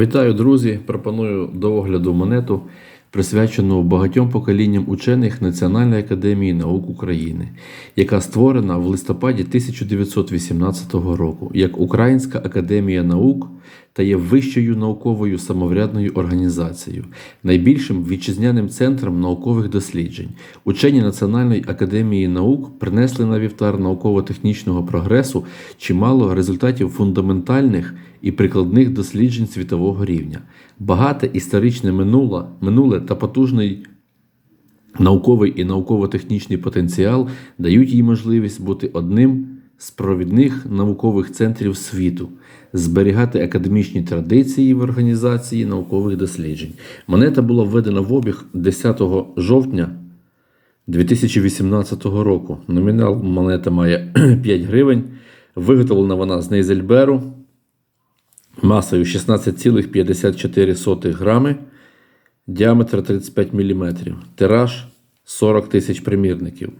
Вітаю, друзі! Пропоную до огляду монету, присвячену багатьом поколінням учених Національної академії наук України, яка створена в листопаді 1918 року як Українська академія наук та є вищою науковою самоврядною організацією, найбільшим вітчизняним центром наукових досліджень. Учені Національної академії наук принесли на вівтар науково-технічного прогресу чимало результатів фундаментальних і прикладних досліджень світового рівня. Багате історичне минуле, минуле та потужний науковий і науково-технічний потенціал дають їй можливість бути одним з провідних наукових центрів світу, зберігати академічні традиції в організації наукових досліджень. Монета була введена в обіг 10 жовтня 2018 року. Номінал монета має 5 гривень. Виготовлена вона з Нейзельберу масою 16,54 грами, діаметр 35 мм, тираж 40 тисяч примірників.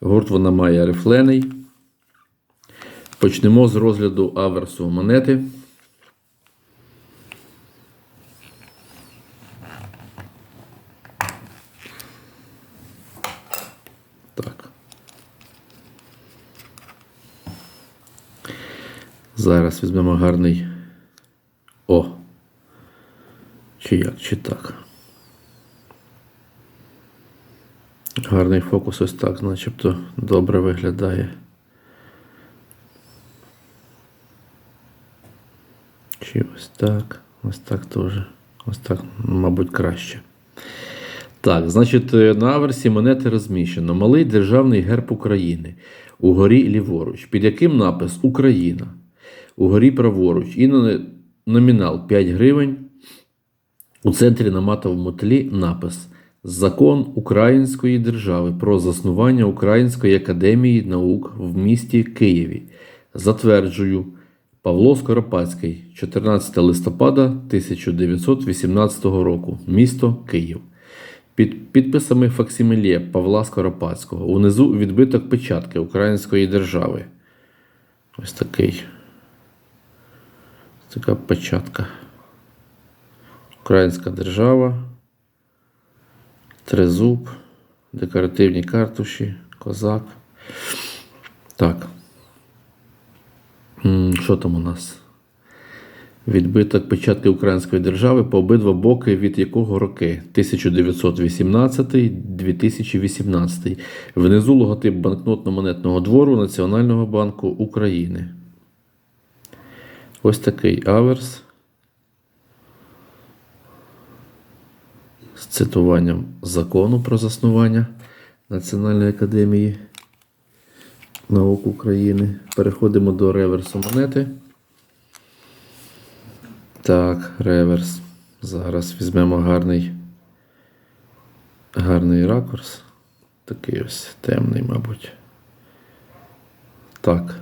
Гурт вона має рифлений. Почнемо з розгляду аверсу монети. Так. Зараз візьмемо гарний. О. Чи як, чи так. Гарний фокус ось так, начебто добре виглядає. Чи ось так, ось так теж. Ось так, мабуть, краще. Так, значить, е, на аверсі монети розміщено малий державний герб України угорі ліворуч, під яким напис Україна. Угорі праворуч і номінал 5 гривень. У центрі на матовому тлі напис Закон Української держави про заснування Української академії наук в місті Києві. Затверджую Павло Скоропадський, 14 листопада 1918 року, місто Київ. Під підписами Факсимілє Павла Скоропадського. Унизу відбиток печатки Української держави. Ось такий. Така печатка. Українська держава. Трезуб. Декоративні картуші. Козак. Так. Що там у нас? Відбиток печатки Української держави по обидва боки від якого роки? 1918-2018. Внизу логотип банкнотно-монетного двору Національного банку України. Ось такий аверс. З цитуванням закону про заснування Національної академії наук України. Переходимо до реверсу монети. Так, реверс. Зараз візьмемо гарний, гарний ракурс. Такий ось темний, мабуть. Так.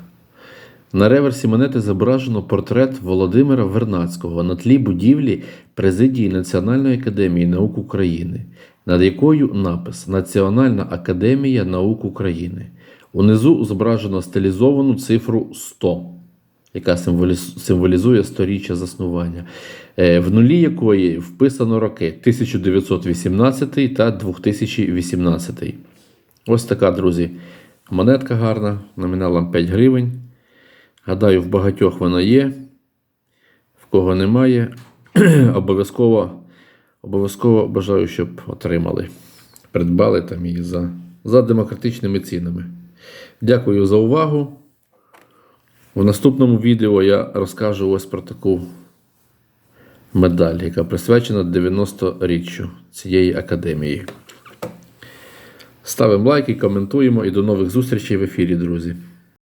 На реверсі монети зображено портрет Володимира Вернацького на тлі будівлі Президії Національної академії наук України, над якою напис Національна академія наук України. Унизу зображено стилізовану цифру 100 яка символіз- символізує сторіччя заснування, е, в нулі якої вписано роки 1918 та 2018. Ось така, друзі, монетка гарна, номіналом 5 гривень. Гадаю, в багатьох вона є. В кого немає, обов'язково, обов'язково бажаю, щоб отримали. Придбали там її за, за демократичними цінами. Дякую за увагу. В наступному відео я розкажу ось про таку медаль, яка присвячена 90-річчю цієї академії. Ставимо лайки, коментуємо і до нових зустрічей в ефірі, друзі.